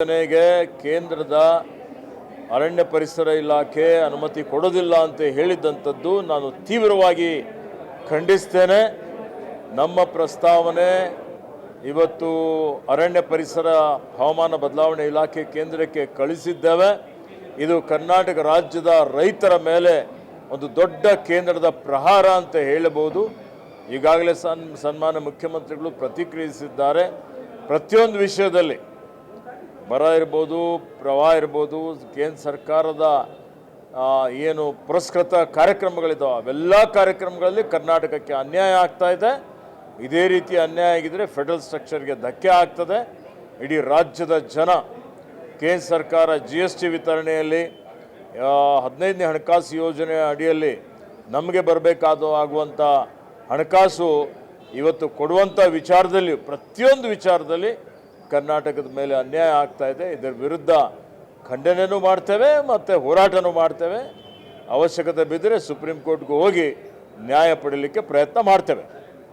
ಯೋಜನೆಗೆ ಕೇಂದ್ರದ ಅರಣ್ಯ ಪರಿಸರ ಇಲಾಖೆ ಅನುಮತಿ ಕೊಡೋದಿಲ್ಲ ಅಂತ ಹೇಳಿದ್ದಂಥದ್ದು ನಾನು ತೀವ್ರವಾಗಿ ಖಂಡಿಸ್ತೇನೆ. ನಮ್ಮ ಪ್ರಸ್ತಾವನೆ ಇವತ್ತು ಅರಣ್ಯ ಪರಿಸರ ಹವಾಮಾನ ಬದಲಾವಣೆ ಇಲಾಖೆ ಕೇಂದ್ರಕ್ಕೆ ಕಳಿಸಿದ್ದೇವೆ. ಇದು ಕರ್ನಾಟಕ ರಾಜ್ಯದ ರೈತರ ಮೇಲೆ ಒಂದು ದೊಡ್ಡ ಕೇಂದ್ರದ ಪ್ರಹಾರ ಅಂತ ಹೇಳಬಹುದು. ಈಗಾಗಲೇ ಸನ್ ಸನ್ಮಾನ ಮುಖ್ಯಮಂತ್ರಿಗಳು ಪ್ರತಿಕ್ರಿಯಿಸಿದ್ದಾರೆ. ಪ್ರತಿಯೊಂದು ವಿಷಯದಲ್ಲಿ ಬರ ಇರ್ಬೋದು, ಪ್ರವಾಹ ಇರ್ಬೋದು, ಕೇಂದ್ರ ಸರ್ಕಾರದ ಏನು ಪುರಸ್ಕೃತ ಕಾರ್ಯಕ್ರಮಗಳಿದ್ದಾವೆ ಅವೆಲ್ಲ ಕಾರ್ಯಕ್ರಮಗಳಲ್ಲಿ ಕರ್ನಾಟಕಕ್ಕೆ ಅನ್ಯಾಯ ಆಗ್ತಾ ಇದೆ. ಇದೇ ರೀತಿ ಅನ್ಯಾಯ ಆಗಿದ್ದರೆ ಫೆಡರಲ್ ಸ್ಟ್ರಕ್ಚರ್ಗೆ ಧಕ್ಕೆ ಆಗ್ತದೆ. ಇಡೀ ರಾಜ್ಯದ ಜನ, ಕೇಂದ್ರ ಸರ್ಕಾರ ಜಿ ಎಸ್ ಟಿ ವಿತರಣೆಯಲ್ಲಿ ಹದಿನೈದನೇ ಹಣಕಾಸು ಯೋಜನೆ ಅಡಿಯಲ್ಲಿ ನಮಗೆ ಬರಬೇಕಾದ ಆಗುವಂಥ ಹಣಕಾಸು ಇವತ್ತು ಕೊಡುವಂಥ ವಿಚಾರದಲ್ಲಿ, ಪ್ರತಿಯೊಂದು ವಿಚಾರದಲ್ಲಿ ಕರ್ನಾಟಕದ ಮೇಲೆ ಅನ್ಯಾಯ ಆಗ್ತಾ ಇದೆ, ಇದರ ವಿರುದ್ಧ ಖಂಡನೆಯೂ ಮಾಡ್ತೇವೆ ಮತ್ತು ಹೋರಾಟನೂ ಮಾಡ್ತೇವೆ. ಅವಶ್ಯಕತೆ ಬಿದ್ದರೆ ಸುಪ್ರೀಂ ಕೋರ್ಟ್ಗೆ ಹೋಗಿ ನ್ಯಾಯ ಪಡೀಲಿಕ್ಕೆ ಪ್ರಯತ್ನ ಮಾಡ್ತೇವೆ.